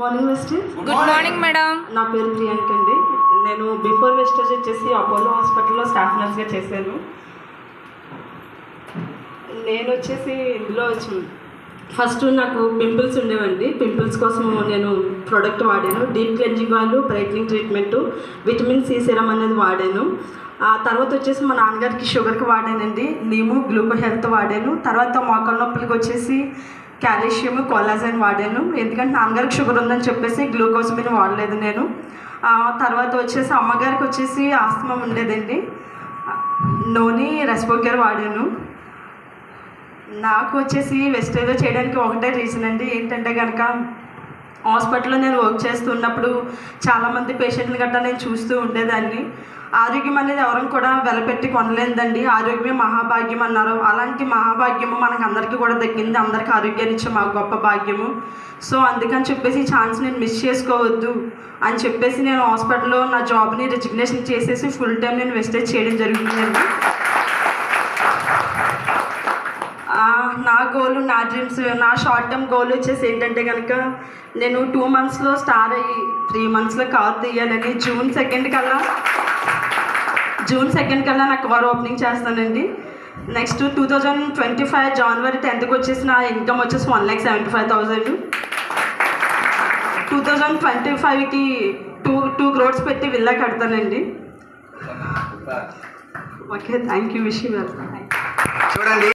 Morning Vestige good morning madam నా పేరు ప్రియాంక అండి. నేను బిఫోర్ వెస్టేజ్ వచ్చేసి అపోలో హాస్పిటల్లో స్టాఫ్ నర్స్గా చేశాను. నేను వచ్చేసి ఇందులో వచ్చి ఫస్ట్ నాకు పింపుల్స్ ఉండేవండి. పింపుల్స్ కోసం నేను ప్రోడక్ట్ వాడాను. డీప్ క్లెన్జింగ్ వాళ్ళు brightening treatment vitamin C serum అనేది వాడాను. ఆ తర్వాత వచ్చేసి మా నాన్నగారికి షుగర్కి వాడానండి. నీము గ్లూకో హెల్త్ వాడాను. తర్వాత మోకాల నొప్పులకి వచ్చేసి కాల్షియం కొలాజన్ వాడాను. ఎందుకంటే నాన్నగారికి షుగర్ ఉందని చెప్పేసి గ్లూకోజ్ మీద వాడలేదు నేను. తర్వాత వచ్చేసి అమ్మగారికి వచ్చేసి ఆస్తమం ఉండేదండి. నోని రెస్పోగర్ వాడాను. నాకు వచ్చేసి వెస్టేజ్ చేయడానికి ఒకటే రీజన్ అండి. ఏంటంటే కనుక హాస్పిటల్లో నేను వర్క్ చేస్తున్నప్పుడు చాలామంది పేషెంట్లు గట్టా నేను చూస్తూ ఉండేదాన్ని. ఆరోగ్యం అనేది ఎవరం కూడా వెలపెట్టి కొనలేదండి. ఆరోగ్యమే మహాభాగ్యం అన్నారు. అలాంటి మహాభాగ్యము మనకు అందరికీ కూడా దక్కింది. అందరికీ ఆరోగ్యాన్ని ఇచ్చే మా గొప్ప భాగ్యము. సో అందుకని చెప్పేసి ఈ ఛాన్స్ నేను మిస్ చేసుకోవద్దు అని చెప్పేసి నేను హాస్పిటల్లో నా జాబ్ని రిజిగ్నేషన్ చేసేసి ఫుల్ టైం నేను వెస్టేజ్ చేయడం జరుగుతుందండి నా గోల్ నా డ్రీమ్స్ నా షార్ట్ టర్మ్ గోల్ వచ్చేసి ఏంటంటే కనుక నేను టూ మంత్స్లో స్టార్ అయ్యి త్రీ మంత్స్లో కార్ తీయాలని జూన్ సెకండ్ కల్లా జూన్ సెకండ్ కల్లా నా కార్ ఓపెనింగ్ చేస్తానండి. Next two thousand twenty five January టెన్త్కి వచ్చేసి నా ఇన్కమ్ వచ్చేసి one lakh seventy five thousand. Two thousand twenty ఫైవ్కి టూ టూ క్రోడ్స్ పెట్టి villa కడతానండి. Okay thank you wish you welcome చూడండి.